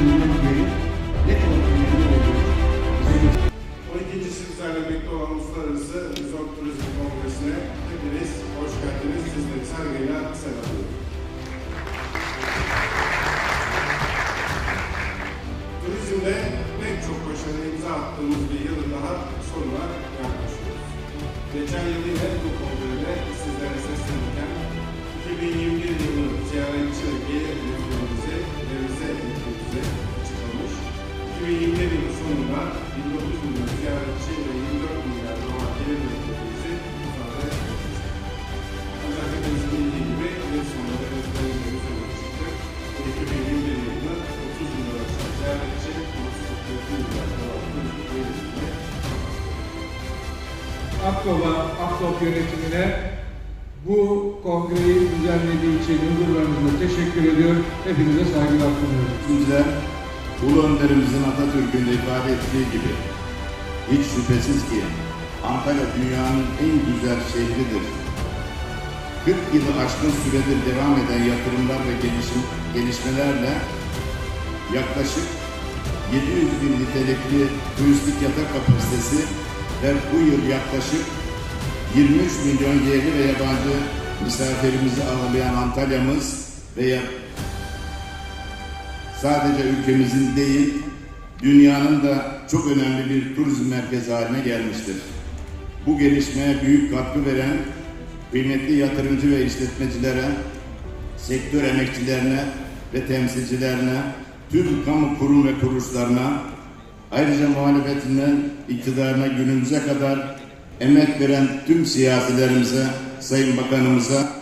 gündemleri ne Turizmde pek çok başarı attığımız bir yılın daha sonuna yaklaşıyoruz. Geçen yılın 2021 yılı sonunda 19 milyon ziyaretçi ve 24 milyar dolar gelir hedeflerimizi ifade etmiştir. Ancak hepimizin bildiği gibi yıl sonunda hedeflerimiz üzerine çıktı. 2021 yılında 30 milyon aşağı ziyaretçi, 34 milyar dolar turizm gelirinde Akbaba, Akbop yönetimine bu kongreyi düzenlediği için huzurlarınızla teşekkür ediyor. Hepinize saygılar sunuyorum. Bizler Ulu Önderimizin Atatürk'ün de ifade ettiği gibi hiç şüphesiz ki Antalya dünyanın en güzel şehridir. 40 yılı aşkın süredir devam eden yatırımlar ve gelişim, gelişmelerle yaklaşık 700 bin nitelikli turistik yatak kapasitesi ve bu yıl yaklaşık 23 milyon yerli ve yabancı misafirimizi ağırlayan Antalya'mız ve sadece ülkemizin değil, dünyanın da çok önemli bir turizm merkezi haline gelmiştir. Bu gelişmeye büyük katkı veren kıymetli yatırımcı ve işletmecilere, sektör emekçilerine ve temsilcilerine, tüm kamu kurum ve kuruluşlarına, ayrıca muhalefetinden iktidarına günümüze kadar emek veren tüm siyasilerimize, Sayın Bakanımıza